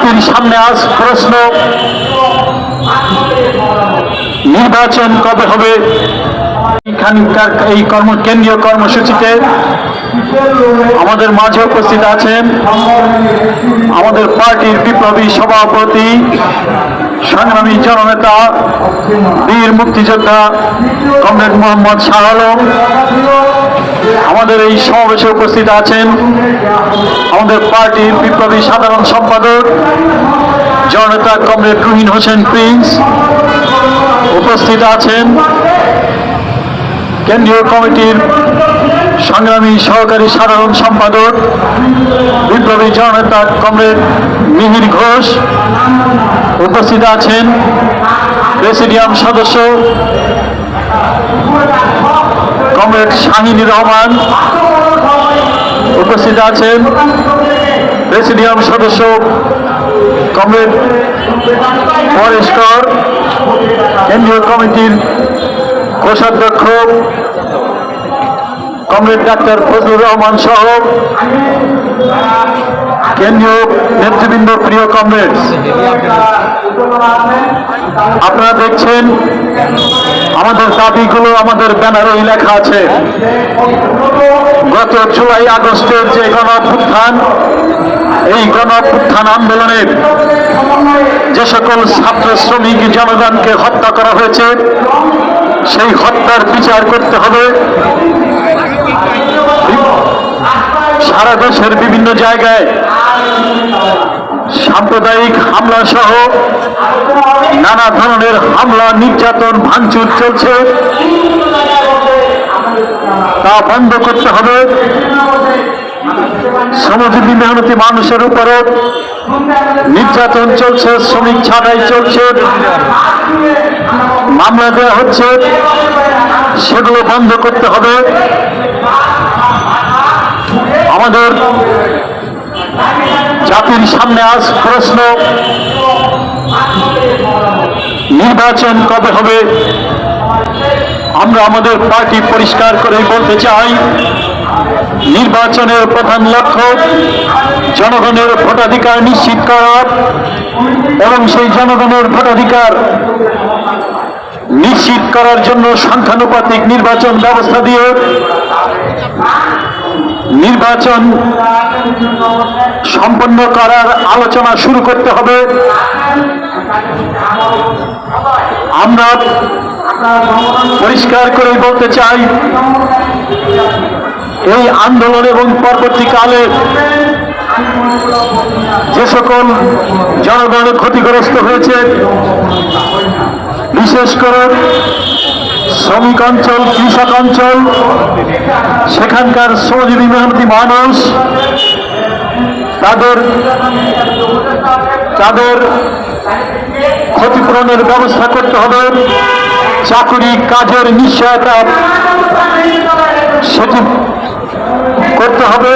জাতির সামনে আজ প্রশ্ন, নির্বাচন কবে হবে? এখানকার এই কর্ম, কেন্দ্রীয় কর্মসূচিতে আমাদের মাঝে উপস্থিত আছেন আমাদের পার্টির বিপ্লবী সভাপতি, সংগ্রামী জননেতা, বীর মুক্তিযোদ্ধা কমরেড মোহাম্মদ শাহ আলম। আমাদের এই সমাবেশে উপস্থিত আছেন আমাদের পার্টির বিপ্লবী সাধারণ সম্পাদক, জননেতা কমরেড রুহিন হোসেন প্রিন্স উপস্থিত আছেন। কেন্দ্রীয় কমিটির সংগ্রামী সহকারী সাধারণ সম্পাদক, বিপ্লবী জননেতা কমরেড মিহির ঘোষ উপস্থিত আছেন। প্রেসিডিয়াম সদস্য কমরেড শাহিনী রহমান উপস্থিত আছেন। প্রেসিডিয়াম সদস্য কমরেড কর কেন্দ্রীয় কমিটির কোষাধ্যক্ষ কমরেড ডাক্তার ফজলুর রহমান সহ কেন্দ্রীয় নেতৃবৃন্দ প্রিয় কমরেডস আপনারা দেখছেন, আমাদের দাবিগুলো, আমাদের ব্যানারেই লেখা আছে। গত জুলাই আগস্টের যে গণ এই গণ আন্দোলনের যে সকল ছাত্র শ্রমিক জনগণকে হত্যা করা হয়েছে, সেই হত্যার বিচার করতে হবে। সারা দেশের বিভিন্ন জায়গায় সাম্প্রদায়িক হামলা সহ নানা ধরনের হামলা, নির্যাতন, ভাঙচুর চলছে। তা বন্ধ করতে হবে। শ্রমজীবী মেহনতি মানুষের উপরে নির্যাতন চলছে, শ্রমিক ছাড়াই চলছে। মামলা দেওয়া হচ্ছে, সেগুলো বন্ধ করতে হবে। আমাদের জাতির সামনে আজ প্রশ্ন, নির্বাচন কবে হবে? আমরা আমাদের পার্টি পরিষ্কার করে বলতে চাই, নির্বাচনের প্রধান লক্ষ্য জনগণের ভোটাধিকার নিশ্চিত করা এবং সেই জনগণের ভোটাধিকার নিশ্চিত করার জন্য সংখ্যানুপাতিক নির্বাচন ব্যবস্থা দিয়ে নির্বাচন সম্পন্ন করার আলোচনা শুরু করতে হবে। আমরা পরিষ্কার করে বলতে চাই, এই আন্দোলন এবং পরবর্তীকালে যে সকল জনগণ ক্ষতিগ্রস্ত হয়েছে, বিশেষ করে শ্রমিক অঞ্চল, কৃষক অঞ্চল, সেখানকার শ্রমজীবী মেহনতি মানুষ, তাদের তাদের ক্ষতিপূরণের ব্যবস্থা করতে হবে, চাকুরি কাজের নিশ্চয়তা সেটি করতে হবে।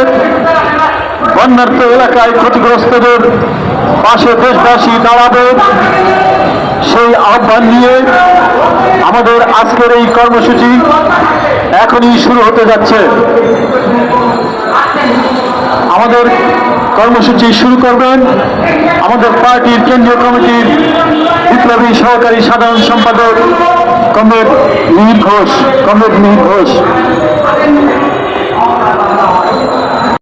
বন্যার্থ এলাকায় ক্ষতিগ্রস্তদের পাশে দেশবাসী দাঁড়াবে, সেই আহ্বান নিয়ে আজকের এই কর্মসূচি এখনই শুরু হতে যাচ্ছে। আমাদের কর্মসূচি শুরু করবেন। আমাদের পার্টির কেন্দ্রীয় কমিটির বিপ্লবী সহকারী সাধারণ সম্পাদক কমরেড মিহির ঘোষ, কমরেড মিহির ঘোষ।